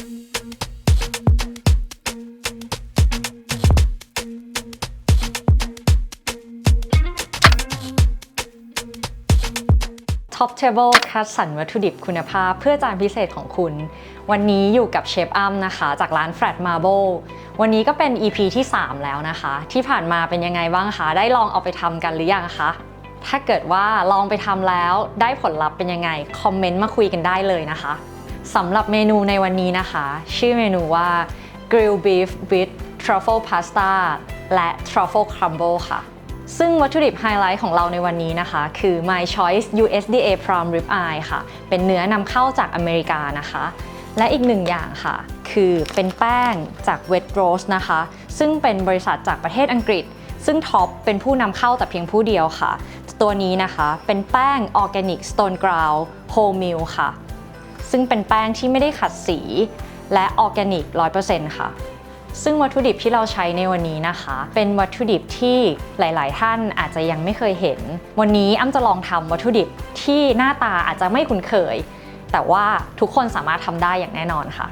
Top Table คัดสรรวัตถุดิบคุณภาพเพื่อจานพิเศษของคุณ วันนี้อยู่กับเชฟอ้ำนะคะ จากร้าน Flat Marble วันนี้ก็เป็น EP ที่ 3 แล้วนะคะ ที่ผ่านมาเป็นยังไงบ้างคะ ได้ลองเอาไปทำกันหรือยังคะ ถ้าเกิดว่าลองไปทำแล้วได้ผลลัพธ์เป็นยังไง คอมเมนต์มาคุยกันได้เลยนะคะ สำหรับเมนูในวันนี้นะคะ ชื่อเมนูว่า Grill Beef with Truffle Pasta และ Truffle Crumble ค่ะ ซึ่งวัตถุดิบไฮไลท์ของเราในวันนี้นะคะ คือ My Choice USDA Prime Rib Eye ค่ะ เป็นเนื้อนำเข้าจากอเมริกานะคะ และอีกหนึ่งอย่างค่ะ คือเป็นแป้งจาก Wet Roast นะคะ ซึ่งเป็นบริษัทจากประเทศอังกฤษ ซึ่งท็อปเป็นผู้นำเข้าแต่เพียงผู้เดียวค่ะ ตัวนี้นะคะเป็นแป้ง Organic Stone Ground Whole Meal ค่ะ ซึ่งเป็นแป้งที่ไม่ได้ขัดสี และออร์แกนิก 100%ค่ะ ซึ่งวัตถุดิบที่เราใช้ในวันนี้นะคะ เป็นวัตถุดิบที่หลาย ๆ ท่านอาจจะยังไม่เคยเห็น วันนี้อ้ำจะลองทำวัตถุดิบที่หน้าตาอาจจะไม่คุ้นเคย แต่ว่าทุกคนสามารถทำได้อย่างแน่นอนค่ะ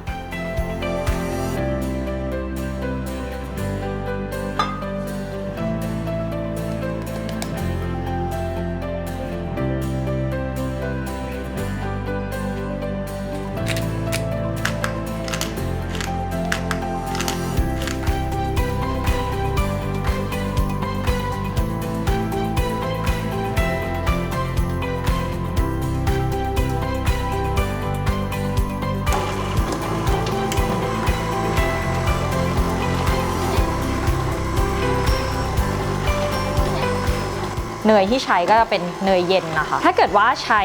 เนยที่ใช้ก็จะเป็นเนยเย็นนะคะ ถ้าเกิดว่าใช้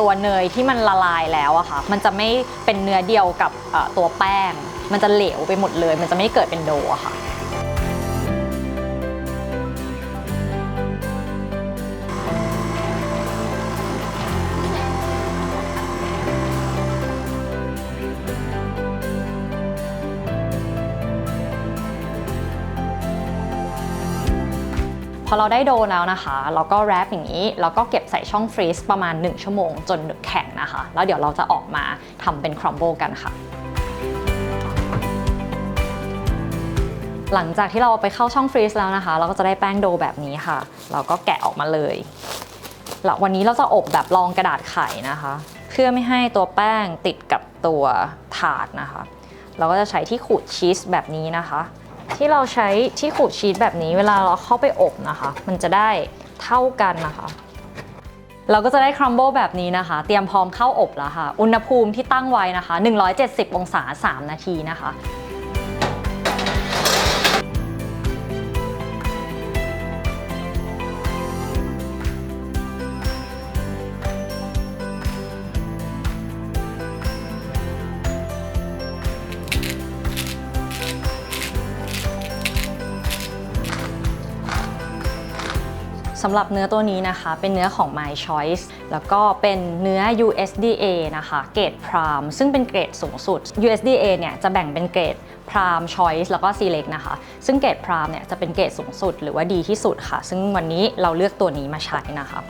ตัวเนยที่มันละลายแล้วอะค่ะ มันจะไม่เป็นเนื้อเดียวกับตัวแป้ง มันจะเหลวไปหมดเลย มันจะไม่เกิดเป็นโดอะค่ะ พอเราได้โดแล้วนะคะ เราก็แรปอย่างนี้ แล้วก็เก็บใส่ช่องฟรีซประมาณ 1 ชั่วโมงจนแข็งนะคะ แล้วเดี๋ยวเราจะออกมาทำเป็นครัมเบิลกันค่ะหลังจากที่เราเอาไปเข้าช่องฟรีซแล้วนะคะ เราก็จะได้แป้งโดแบบนี้ค่ะ เราก็แกะออกมาเลยแล้ววันนี้เราจะอบแบบรองกระดาษไข่นะคะ เพื่อไม่ให้ตัวแป้งติดกับตัวถาดนะคะ เราก็จะใช้ที่ขูดชีสแบบนี้นะคะ ที่เราใช้ที่ขูดชีสแบบนี้เวลาเราเข้าไปอบนะคะ มันจะได้เท่ากันนะคะ เราก็จะได้ครัมเบิลแบบนี้นะคะ เตรียมพร้อมเข้าอบแล้วค่ะ อุณหภูมิที่ตั้งไว้นะคะ 170 องศา 3 นาทีนะคะำหรับเนื้อตัวนี้นะคะ เป็นเนื้อของ My Choice แล้วก็เป็นเนื้อ USDA นะคะ เกรด Prime ซึ่งเป็นเกรดสูงสุด USDA เนี่ยจะแบ่งเป็นเกรด Prime Choice แล้วก็ Select นะคะ ซึ่งเกรด Prime เนี่ยจะเป็นเกรดสูงสุดหรือว่าดีที่สุดค่ะ ซึ่งวันนี้เราเลือกตัวนี้มาใช้นะคะ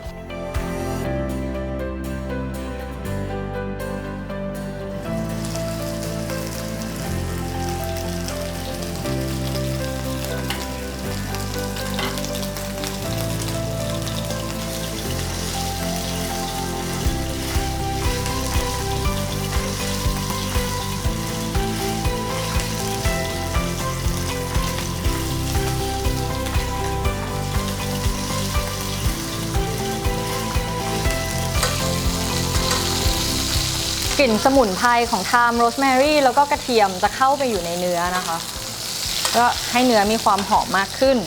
กลิ่นสมุนไพรของไทม์โรสแมรี่แล้วก็กระเทียมจะเข้าไปอยู่ในเนื้อนะคะ ก็ให้เนื้อมีความหอมมากขึ้น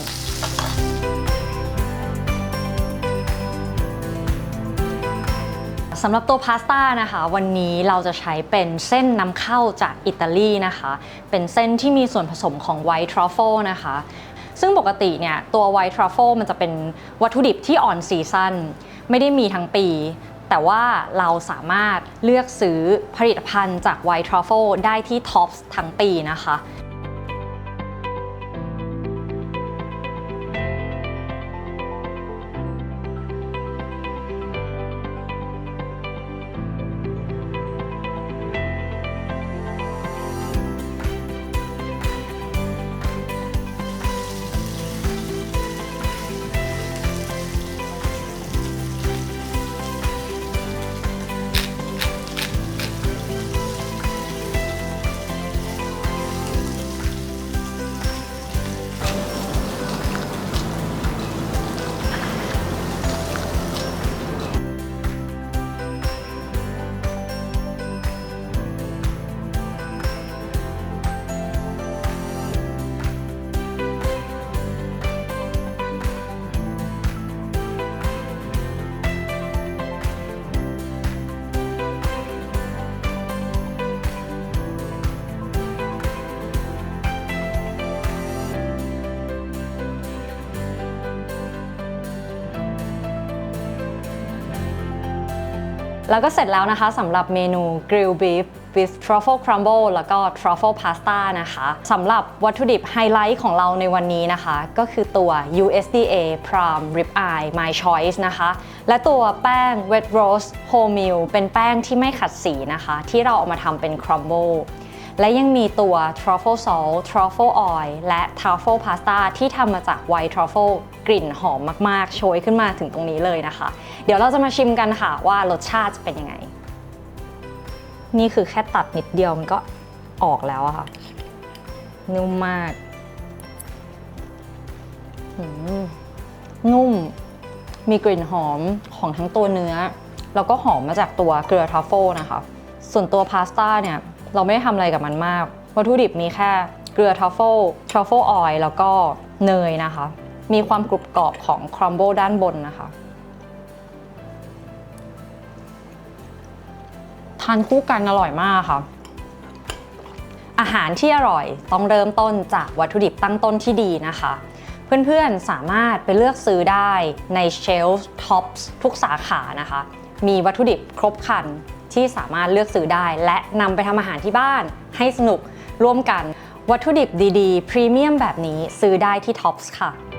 สำหรับตัวพาสต้านะคะ วันนี้เราจะใช้เป็นเส้นนำเข้าจากอิตาลีนะคะ เป็นเส้นที่มีส่วนผสมของไวท์ทรัฟเฟิลนะคะ ซึ่งปกติเนี่ยตัวไวท์ทรัฟเฟิลมันจะเป็นวัตถุดิบที่อ่อนซีซันไม่ได้มีทั้งปี แต่ว่าเราสามารถเลือกซื้อผลิตภัณฑ์จากไวท์ทรัฟเฟิลได้ที่ท็อปส์ทั้งปีนะคะ แล้วก็เสร็จแล้วนะคะสำหรับเมนู Grill Beef with Truffle Crumble แล้วก็ Truffle Pasta นะคะสำหรับวัตถุดิบไฮไลท์ของเราในวันนี้นะคะ ก็คือตัว USDA Prime Rib Eye My Choice นะคะ และตัวแป้ง Wet Roast Wholemeal เป็นแป้งที่ไม่ขัดสีนะคะ ที่เราเอามาทำเป็น crumble และยังมีตัว truffle salt truffle oil และ truffle pasta ที่ทำมาจาก white truffle กลิ่นหอมมากๆ โชยขึ้นมาถึงตรงนี้เลยนะคะ เดี๋ยวเราจะมาชิมกันค่ะว่ารสชาติจะเป็นยังไง นี่คือแค่ตัดนิดเดียวมันก็ออกแล้วอะค่ะ นุ่มมากมนุ่ม มีกลิ่นหอมของทั้งตัวเนื้อ แล้วก็หอมมาจากตัวเกลือทรัฟเฟิลนะคะ ส่วนตัวพาสต้าเนี่ย เราไม่ได้ทำอะไรกับมันมาก วัตถุดิบมีแค่เกลือทรัฟเฟิลทรัฟเฟิลออยล์แล้วก็เนยนะคะ มีความกรุบกรอบของครัมเบิลด้านบนนะคะ ทานคู่กันอร่อยมากค่ะ อาหารที่อร่อยต้องเริ่มต้นจากวัตถุดิบตั้งต้นที่ดีนะคะเพื่อนๆ สามารถไปเลือกซื้อได้ในเชลฟ์ท็อปส์ทุกสาขานะคะ มีวัตถุดิบครบครัน ที่สามารถเลือกซื้อได้ และนำไปทำอาหารที่บ้านให้สนุกร่วมกัน วัตถุดิบดีๆ พรีเมียมแบบนี้ซื้อได้ที่ท็อปส์ค่ะ